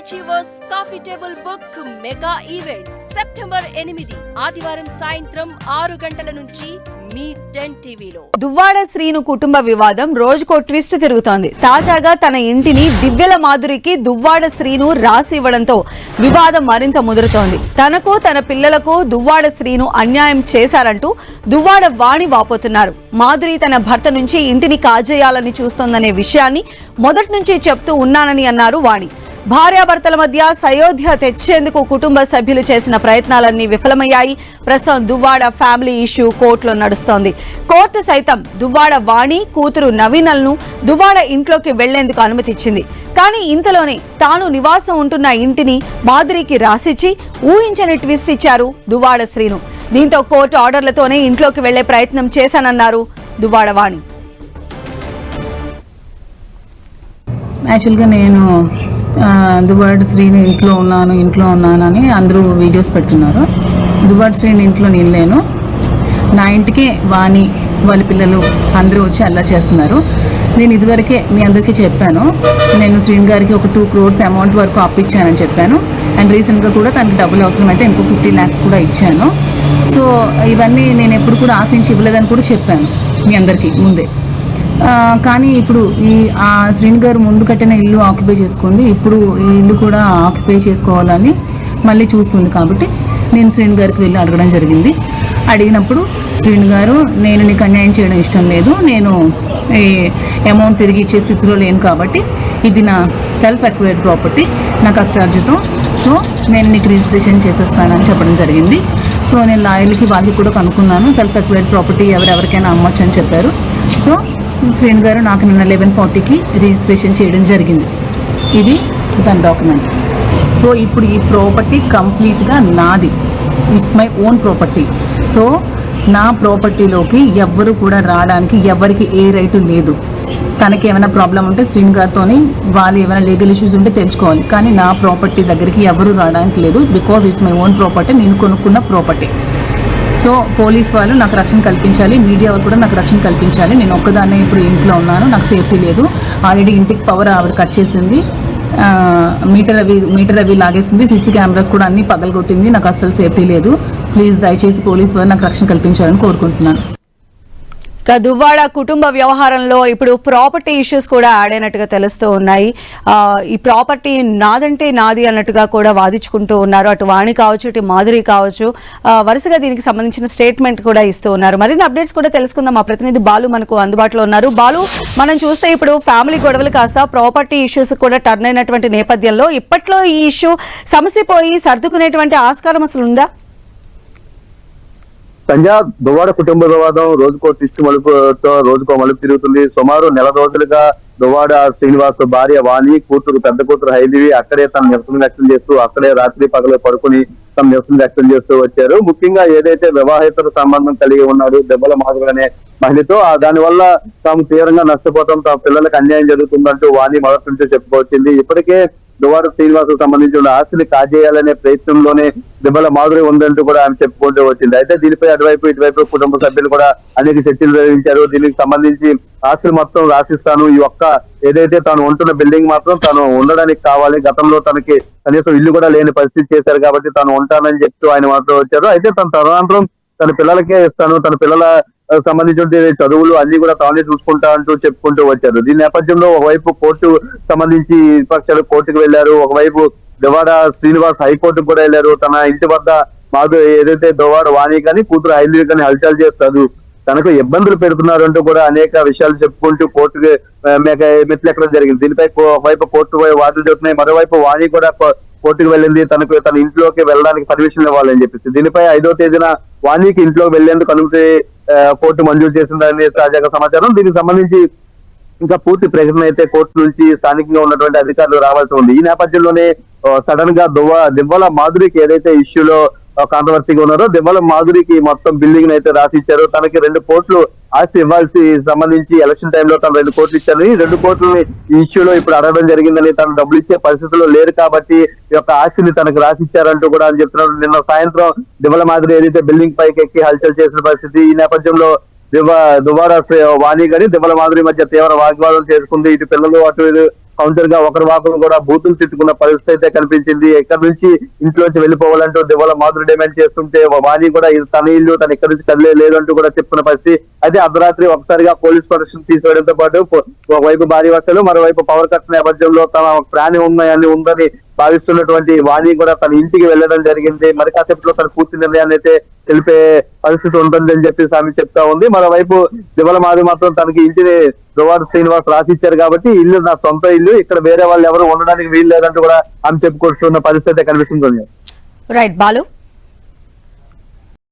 Achievers coffee table book mega event September ఎనిమిది ఆదివారం సాయంత్రం ఆరు గంటల నుంచి మీ టెన్ టీవీలో. దువ్వాడ శ్రీను కుటుంబ వివాదం రోజుకో ట్విస్ట్ తిరుగుతోంది. తాజాగా తన ఇంటిని దివ్యల మాధురికి దువ్వాడ శ్రీను రాసి ఇవ్వడంతో వివాదం మరింత ముదురుతోంది. తనకు తన పిల్లలకు దువ్వాడ శ్రీను అన్యాయం చేశారంటూ దువ్వాడ వాణి వాపోతున్నారు. మాధురి తన భర్త నుంచి ఇంటిని కాజేయాలని చూస్తోందనే విషయాన్ని మొదటి నుంచి చెప్తూ ఉన్నానని అన్నారు వాణి. భార్యాభర్తల మధ్య సయోధ్య తెచ్చేందుకు కుటుంబ సభ్యులు చేసిన ప్రయత్నాలన్నీ విఫలమయ్యాయి. ప్రస్తుతం దువ్వాడ ఫ్యామిలీ ఇష్యూ కోర్టులో నడుస్తోంది. కోర్టు సైతం దువ్వాడ వాణి కూతురు నవీనల్ను దువ్వాడ ఇంట్లోకి వెళ్ళేందుకు అనుమతిచ్చింది. కానీ ఇంతలోనే తాను నివాసం ఉంటున్న ఇంటిని మాధురికి రాసిచ్చి ఊహించని ట్విస్ట్ ఇచ్చారు దువ్వాడ శ్రీను. దీంతో కోర్టు ఆర్డర్లతోనే ఇంట్లోకి వెళ్ళే ప్రయత్నం చేశానన్నారు దువ్వాడ వాణి. యాక్చువల్గా నేను దుబాటి శ్రీని ఇంట్లో ఉన్నాను ఇంట్లో ఉన్నాను అని అందరూ వీడియోస్ పెడుతున్నారు. దుబాటి శ్రీని ఇంట్లో నేను లేను. నా ఇంటికే వాణి వాళ్ళ పిల్లలు అందరూ వచ్చి అల్లా చేస్తున్నారు. నేను ఇదివరకే మీ అందరికీ చెప్పాను. నేను శ్రీని గారికి ఒక టూ క్రోర్స్ అమౌంట్ వరకు అప్పిచ్చానని చెప్పాను. అండ్ రీసెంట్గా కూడా తనకి డబ్బులు అవసరమైతే ఇంకో ఫిఫ్టీ ల్యాక్స్ కూడా ఇచ్చాను. సో ఇవన్నీ నేను ఎప్పుడు కూడా ఆశించి ఇవ్వలేదని కూడా చెప్పాను మీ అందరికీ ముందే. కానీ ఇప్పుడు ఈ ఆ శ్రీని గారు ముందు కట్టిన ఇల్లు ఆక్యుపై చేసుకుంది. ఇప్పుడు ఈ ఇల్లు కూడా ఆక్యుపై చేసుకోవాలని మళ్ళీ చూస్తుంది కాబట్టి నేను శ్రేణి గారికి వెళ్ళి అడగడం జరిగింది. అడిగినప్పుడు శ్రీని గారు నేను నీకు అన్యాయం చేయడం ఇష్టం లేదు. నేను ఈ అమౌంట్ తిరిగి ఇచ్చే స్థితిలో లేను కాబట్టి ఇది నా సెల్ఫ్ అక్వైర్డ్ ప్రాపర్టీ నా కష్టార్జితం. సో నేను నీకు రిజిస్ట్రేషన్ చేసేస్తానని చెప్పడం జరిగింది. సో నేను లాయర్లకి వాళ్ళకి కూడా కనుక్కున్నాను. సెల్ఫ్ అక్వైర్డ్ ప్రాపర్టీ ఎవరెవరికైనా అమ్మొచ్చు అని చెప్పారు. సో శ్రేణు గారు నాకు నిన్న లెవెన్ ఫార్టీకి రిజిస్ట్రేషన్ చేయడం జరిగింది. ఇది దాని డాక్యుమెంట్ సో ఇప్పుడు ఈ ప్రాపర్టీ కంప్లీట్గా నాది. It's my own property so నా ప్రాపర్టీలోకి ఎవ్వరు కూడా రావడానికి ఎవరికి ఏ రైటు లేదు. తనకి ఏమైనా ప్రాబ్లం ఉంటే శ్రీను గారితోని వాళ్ళు ఏమైనా లీగల్ ఇష్యూస్ ఉంటే తెలుసుకోవాలి. కానీ నా ప్రాపర్టీ దగ్గరికి ఎవరు రావడానికి లేదు. Because it's my own property నేను కొనుక్కున్న ప్రాపర్టీ సో పోలీస్ వాళ్ళు నాకు రక్షణ కల్పించాలి మీడియా వాళ్ళు కూడా నాకు రక్షణ కల్పించాలి. నేను ఒక్కదాన్నే ఇప్పుడు ఇంట్లో ఉన్నాను నాకు సేఫ్టీ లేదు. ఆల్రెడీ ఇంటికి పవర్ ఆవిడ కట్ చేసింది. మీటర్ అవి మీటర్ అవి లాగేసింది సీసీ కెమెరాస్ కూడా అన్నీ పగలగొట్టింది నాకు అస్సలు సేఫ్టీ లేదు. ప్లీజ్ దయచేసి పోలీస్ వాళ్ళు నాకు రక్షణ కల్పించాలని కోరుకుంటున్నాను. దువ్వాడ కుటుంబ వ్యవహారంలో ఇప్పుడు ప్రాపర్టీ ఇష్యూస్ కూడా యాడ్ అయినట్టుగా తెలుస్తూ ఉన్నాయి. ఈ ప్రాపర్టీ నాదంటే నాది అన్నట్టుగా కూడా వాదించుకుంటూ ఉన్నారు. అటు వాణి కావచ్చు ఇటు మాధురి కావచ్చు. వరుసగా దీనికి సంబంధించిన స్టేట్మెంట్ కూడా ఇస్తూ ఉన్నారు. మరిన్ని అప్డేట్స్ కూడా తెలుసుకుందాం. మా ప్రతినిధి బాలు మనకు అందుబాటులో ఉన్నారు. బాలు మనం చూస్తే ఇప్పుడు ఫ్యామిలీ గొడవలు కాస్త ప్రాపర్టీ ఇష్యూస్ కూడా టర్న్ అయినటువంటి నేపథ్యంలో ఇప్పట్లో ఈ ఇష్యూ సమసిపోయి సర్దుకునేటువంటి ఆస్కారం అసలు ఉందా? పంజాబ్ దువ్వాడ కుటుంబ వివాదం రోజుకో ట్విస్ట్ మలుపుతో రోజుకో మలుపు తిరుగుతుంది. సుమారు నెల రోజులుగా దువ్వాడ శ్రీనివాస్ భార్య వాణి కూతురు పెద్ద కూతురు హైదవి అక్కడే తన నిరసన వ్యక్తం చేస్తూ అక్కడే రాత్రి పగలు పడుకుని తన నిరసన వ్యక్తం చేస్తూ వచ్చారు. ముఖ్యంగా ఏదైతే వివాహేతర సంబంధం కలిగి ఉన్నాడు దెబ్బల మాధవ్ అనే మహిళతో ఆ దాని వల్ల తాము తీవ్రంగా నష్టపోతాం తమ పిల్లలకు అన్యాయం జరుగుతుందంటూ వాణి మొదటి నుంచి చెప్పుకొచ్చింది ఇప్పటికే దువార శ్రీనివాస్ సంబంధించిన ఆస్తిని కాజేయాలనే ప్రయత్నంలోనే దెబ్బల మాధురి ఉందంటూ కూడా ఆమె చెప్పుకుంటూ వచ్చింది. అయితే దీనిపై అటువైపు ఇటువైపు కుటుంబ సభ్యులు కూడా అనేక చర్చలు నిర్వహించారు. దీనికి సంబంధించి ఆస్తులు మొత్తం రాసిస్తాను. ఈ ఒక్క ఏదైతే తాను ఉంటున్న బిల్డింగ్ మాత్రం తాను ఉండడానికి కావాలి. గతంలో తనకి కనీసం ఇల్లు కూడా లేని పరిస్థితి చేశారు కాబట్టి తాను ఉంటానని చెప్తూ ఆయన మాత్రం వచ్చారు. అయితే తన తదనంతరం తన పిల్లలకే ఇస్తాను. తన పిల్లల సంబంధించిన చదువులు అన్ని కూడా తానే చూసుకుంటా అంటూ చెప్పుకుంటూ వచ్చారు. దీని నేపథ్యంలో ఒకవైపు కోర్టు సంబంధించి విపక్షాలు కోర్టుకు వెళ్ళారు ఒకవైపు దువాడ శ్రీనివాస్ హైకోర్టు కూడా వెళ్ళారు. తన ఇంటి వద్ద మాధు ఏదైతే దువాడ వాణి కానీ కూతురు ఐదు కానీ హల్చల్ చేస్తారు తనకు ఇబ్బందులు పెడుతున్నారు అంటూ కూడా అనేక విషయాలు చెప్పుకుంటూ కోర్టు ఆ, మెట్లు జరిగింది. దీనిపై కో- ఒకవైపు కోర్టు వార్తలు చెప్తున్నాయి. మరోవైపు వాణి కూడా కోర్టుకు వెళ్ళింది. తనకు తన ఇంట్లోకి వెళ్ళడానికి పర్మిషన్ ఇవ్వాలని చెప్పేసి. దీనిపై ఐదో తేదీన వాణికి ఇంట్లోకి వెళ్ళేందుకు అనుమతి కోర్టు మంజూరు చేసిందని తాజాగా సమాచారం. దీనికి సంబంధించి ఇంకా పూర్తి ప్రకటన అయితే కోర్టు నుంచి స్థానికంగా ఉన్నటువంటి అధికారులు రావాల్సి ఉంది. ఈ నేపథ్యంలోనే సడన్గా దువ్వ దివ్వల మాధురికి ఏదైతే ఇష్యూలో కాంట్రవర్సీగా ఉన్నారో దివ్వల మాధురికి మొత్తం బిల్డింగ్ అయితే రాసి ఇచ్చారు తనకి రెండు కోట్లు ఆస్తి ఇవ్వాల్సి సంబంధించి ఎలక్షన్ టైంలో తను రెండు కోట్లు ఇచ్చారని రెండు కోట్లని ఈ ఇష్యూలో ఇప్పుడు అడగడం జరిగిందని తను డబ్బులు ఇచ్చే పరిస్థితుల్లో లేరు కాబట్టి ఈ యొక్క ఆస్తిని తనకు రాసి ఇచ్చారంటూ కూడా అని చెప్తున్నారు. నిన్న సాయంత్రం దివ్వల మాదిరి ఏదైతే బిల్డింగ్ పైకి ఎక్కి హల్చల్ చేసిన పరిస్థితి ఈ నేపథ్యంలో దివ దుబారా వాణి గారి దివ్వల మాధురి మధ్య తీవ్ర వాగ్వాదం చేసుకుంది. ఇటు పిల్లలు అటు ఇది కౌంటర్గా ఒకరి వాకులు కూడా బూతులు తిట్టుకున్న పరిస్థితి అయితే కనిపించింది. ఎక్కడి నుంచి ఇంట్లోంచి వెళ్ళిపోవాలంటూ దివ్వల మాధురి డిమాండ్ చేస్తుంటే వాణి కూడా ఇది తన ఇల్లు తన ఇక్కడి నుంచి కదిలే లేదంటూ కూడా చెప్తున్న పరిస్థితి. అయితే అర్ధరాత్రి ఒకసారిగా పోలీస్ పరిస్థితి తీసుకోవడంతో పాటు ఒకవైపు భారీ వర్షాలు మరోవైపు పవర్ కట్ నేపథ్యంలో తన ప్రాణి ఉన్నాయని ఉందని భావిస్తున్నటువంటి వాణి కూడా తన ఇంటికి వెళ్ళడం జరిగింది. మరి కాసేపట్లో తన పూర్తి నిర్ణయాన్ని అయితే తెలిపే పరిస్థితి ఉంటుందని చెప్పి స్వామి చెప్తా ఉంది. మరోవైపు దివల మాది మాత్రం తనకి ఇంటిని దువాడు శ్రీనివాస్ రాసిచ్చారు కాబట్టి ఇల్లు నా సొంత ఇల్లు ఇక్కడ వేరే వాళ్ళు ఎవరు ఉండడానికి వీలు లేదంటూ కూడా ఆమె చెప్పుకొస్తున్న పరిస్థితి అయితే కనిపిస్తుంది రైట్ బాలు.